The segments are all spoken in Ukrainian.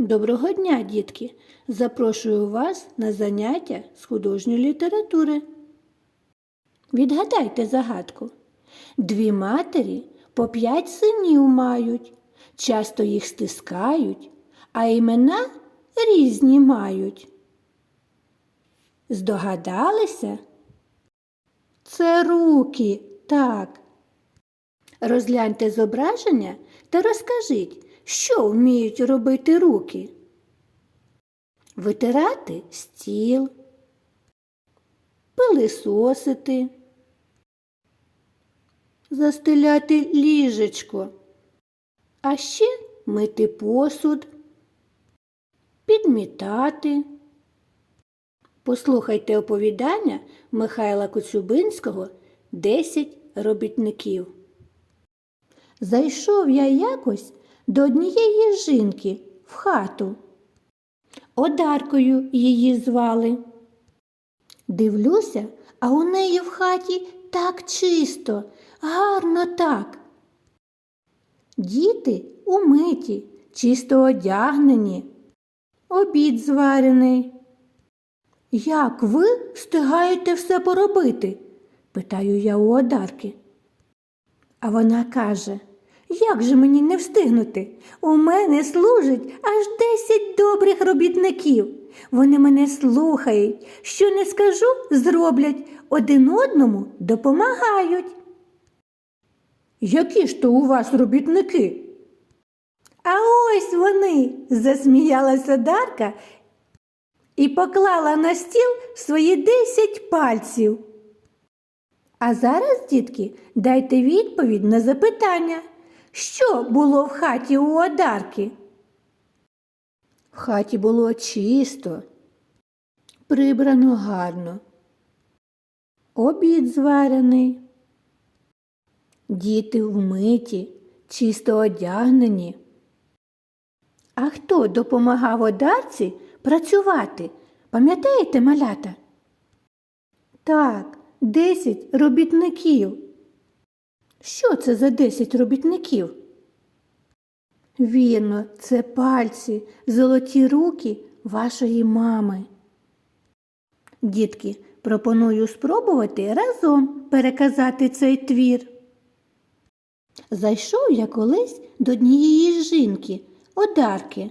Доброго дня, дітки! Запрошую вас на заняття з художньої літератури. Відгадайте загадку. Дві матері по п'ять синів мають, часто їх стискають, а імена різні мають. Здогадалися? Це руки, так. Розгляньте зображення та розкажіть, що вміють робити руки. Витирати стіл, пилисосити, застеляти ліжечко, а ще мити посуд, підмітати. Послухайте оповідання Михайла Коцюбинського «Десять робітників. Зайшов я якось до однієї жінки в хату. Одаркою її звали. Дивлюся, а у неї в хаті так чисто, гарно так. Діти умиті, чисто одягнені, обід зварений. Як ви встигаєте все поробити? питаю я у Одарки. А вона каже, як же мені не встигнути? У мене служить аж десять добрих робітників. Вони мене слухають, що не скажу, зроблять, один одному допомагають. Які ж то у вас робітники? А ось вони, засміялася Дарка і поклала на стіл свої десять пальців. А зараз, дітки, дайте відповідь на запитання, що було в хаті у Одарки? В хаті було чисто, прибрано гарно, обід зварений, діти вмиті, чисто одягнені. А хто допомагав Одарці працювати? Пам'ятаєте, малята? Так, десять робітників. Що це за десять робітників? Вірно, це пальці, золоті руки вашої мами. Дітки, пропоную спробувати разом переказати цей твір. Зайшов я колись до однієї жінки, одарки.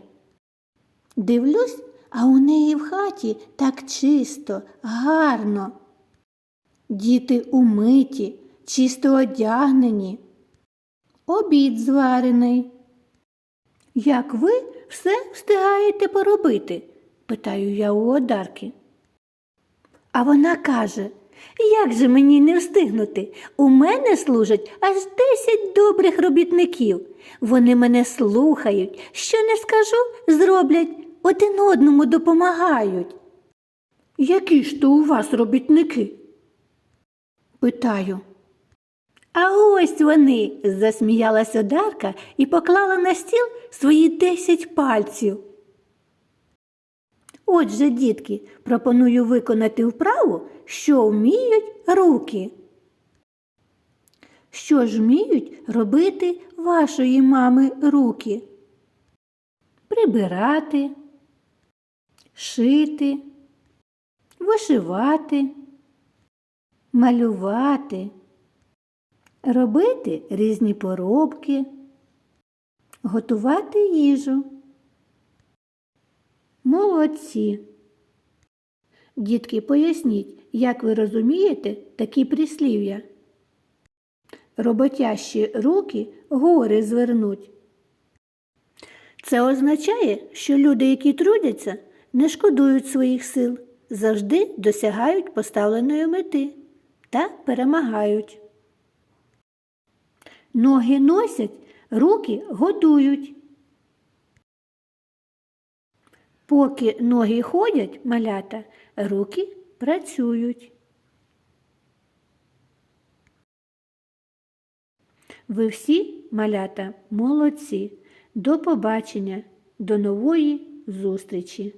Дивлюсь, а у неї в хаті так чисто, гарно. Діти умиті, чисто одягнені, обід зварений. Як ви все встигаєте поробити? питаю я у одарки. А вона каже, як же мені не встигнути? У мене служать аж десять добрих робітників. Вони мене слухають, що не скажу, зроблять, один одному допомагають. Які ж то у вас робітники? Питаю. А ось вони, засміялась Одарка і поклала на стіл свої десять пальців. Отже, дітки, пропоную виконати вправу, що вміють руки. Що ж вміють робити вашої мами руки? Прибирати, шити, вишивати, малювати, робити різні поробки, готувати їжу. Молодці. Дітки, поясніть, як ви розумієте такі прислів'я. Роботящі руки гори звернуть. Це означає, що люди, які трудяться, не шкодують своїх сил, завжди досягають поставленої мети та перемагають. Ноги носять, руки годують. Поки ноги ходять, малята, руки працюють. Ви всі, малята, молодці. До побачення, до нової зустрічі!